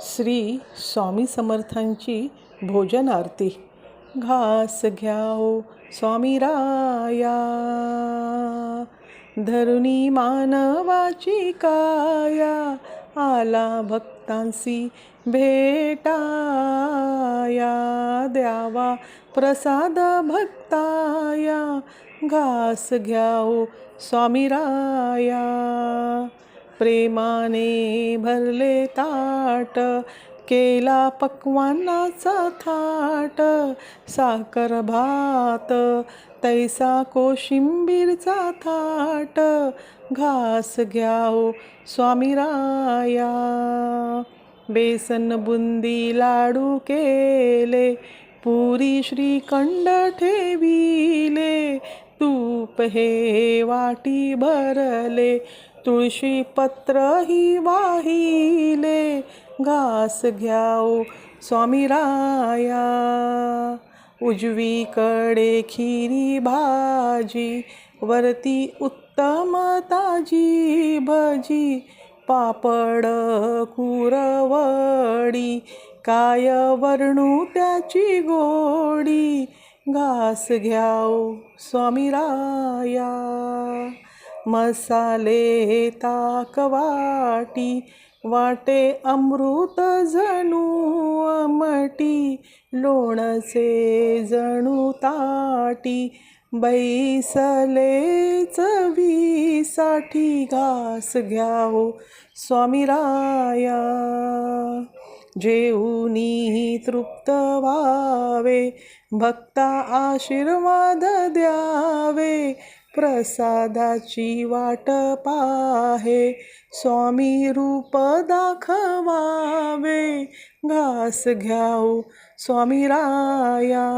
श्री स्वामी समर्थांची भोजन आरती घास घ्याओ स्वामी राया. धरुणी मानवाची काया. आला भक्तांसी भेटाया. द्यावा प्रसाद भक्ताया. घास घ्याओ स्वामी राया. प्रेमाने भरले ताट केला पक्वानाचा थाट साखर भात तैसा कोशिंबीरचा थाट घास घ्याओ स्वामी राया बेसन बुंदी लाडू केले पुरी श्रीखंड ठेविले तूप हे वाटी भरले तुळशी पत्रही वाहिले घास घ्याओ स्वामी राया. उजवीकडे खिरी भाजी वरती उत्तम ताजी भजी पापड कुरवडी काय वर्णू त्याची गोडी घास घ्याओ स्वामी राया मसाले ताक वाटी वाटे अमृत जणू अमटी लोणचे जणू ताटी बैसले चवीसाठी घास घ्याव स्वामी जेऊनीही तृप्त व्हावे. भक्ता आशीर्वाद द्यावे. प्रसादाची वाट पाहे. स्वामी रूप दाखवावे. घास घ्याऊ स्वामी राया.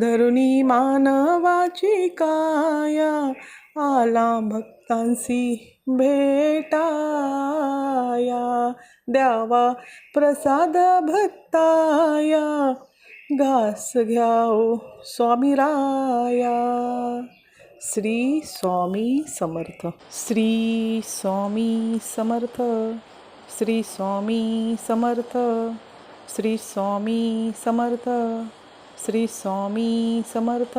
धरुणी मानवाची काया. आला भक्तांसी भेटाया. द्यावा प्रसाद भक्ताया. घास घ्याओ स्वामी राया श्री स्वामी समर्थ. श्री स्वामी समर्थ. श्री स्वामी समर्थ. श्री स्वामी समर्थ. श्री स्वामी समर्थ.